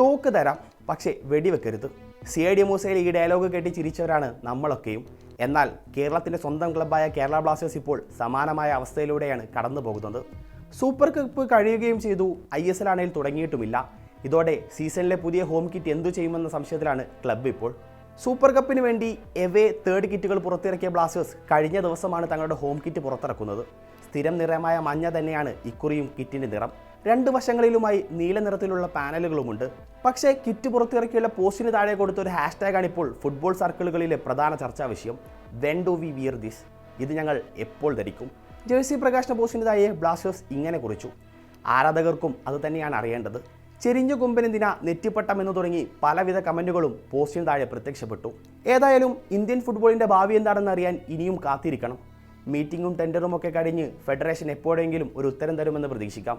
തോക്ക് തരാം. പക്ഷേ വെടിവെക്കരുത്. സി ഐ ഡി മൂസയിൽ ഈ ഡയലോഗ് കേട്ടി ചിരിച്ചവരാണ് നമ്മളൊക്കെയും. എന്നാൽ കേരളത്തിന്റെ സ്വന്തം ക്ലബ്ബായ കേരള ബ്ലാസ്റ്റേഴ്സ് ഇപ്പോൾ സമാനമായ അവസ്ഥയിലൂടെയാണ് കടന്നു പോകുന്നത്. സൂപ്പർ കപ്പ് കഴിയുകയും ചെയ്തു. ഐ എസ് എൽ ആണെങ്കിൽ തുടങ്ങിയിട്ടുമില്ല. ഇതോടെ സീസണിലെ പുതിയ ഹോം കിറ്റ് എന്തു ചെയ്യുമെന്ന സംശയത്തിലാണ് ക്ലബ്ബ് ഇപ്പോൾ. സൂപ്പർ കപ്പിന് വേണ്ടി എവേ തേർഡ് കിറ്റുകൾ പുറത്തിറക്കിയ ബ്ലാസ്റ്റേഴ്സ് കഴിഞ്ഞ ദിവസമാണ് തങ്ങളുടെ ഹോം കിറ്റ് പുറത്തിറക്കുന്നത്. സ്ഥിരം നിറമായ മഞ്ഞ തന്നെയാണ് ഇക്കുറിയും കിറ്റിന്റെ നിറം. രണ്ട് വശങ്ങളിലുമായി നീല നിറത്തിലുള്ള പാനലുകളുമുണ്ട്. പക്ഷേ കിറ്റ് പുറത്തിറക്കിയുള്ള പോസ്റ്റിന് താഴെ കൊടുത്ത ഒരു ഹാഷ്ടാഗാണ് ഇപ്പോൾ ഫുട്ബോൾ സർക്കിളുകളിലെ പ്രധാന ചർച്ചാ വിഷയം. When do we wear this ഇത് ഞങ്ങൾ എപ്പോൾ ധരിക്കും? ജേഴ്സി പ്രകാശന പോസ്റ്റിന് താഴെ ബ്ലാസ്റ്റേഴ്സ് ഇങ്ങനെ കുറിച്ചു. ആരാധകർക്കും അത് തന്നെയാണ് അറിയേണ്ടത്. ചെരിഞ്ഞ കൊമ്പനെന്തിന നെറ്റിപ്പട്ടം എന്ന് തുടങ്ങി പലവിധ കമന്റുകളും പോസ്റ്റിന് താഴെ പ്രത്യക്ഷപ്പെട്ടു. ഏതായാലും ഇന്ത്യൻ ഫുട്ബോളിന്റെ ഭാവി എന്താണെന്ന് അറിയാൻ ഇനിയും കാത്തിരിക്കണം. മീറ്റിംഗും ടെൻഡറും ഒക്കെ കഴിഞ്ഞ് ഫെഡറേഷൻ എപ്പോഴെങ്കിലും ഒരു ഉത്തരം തരുമെന്ന് പ്രതീക്ഷിക്കാം.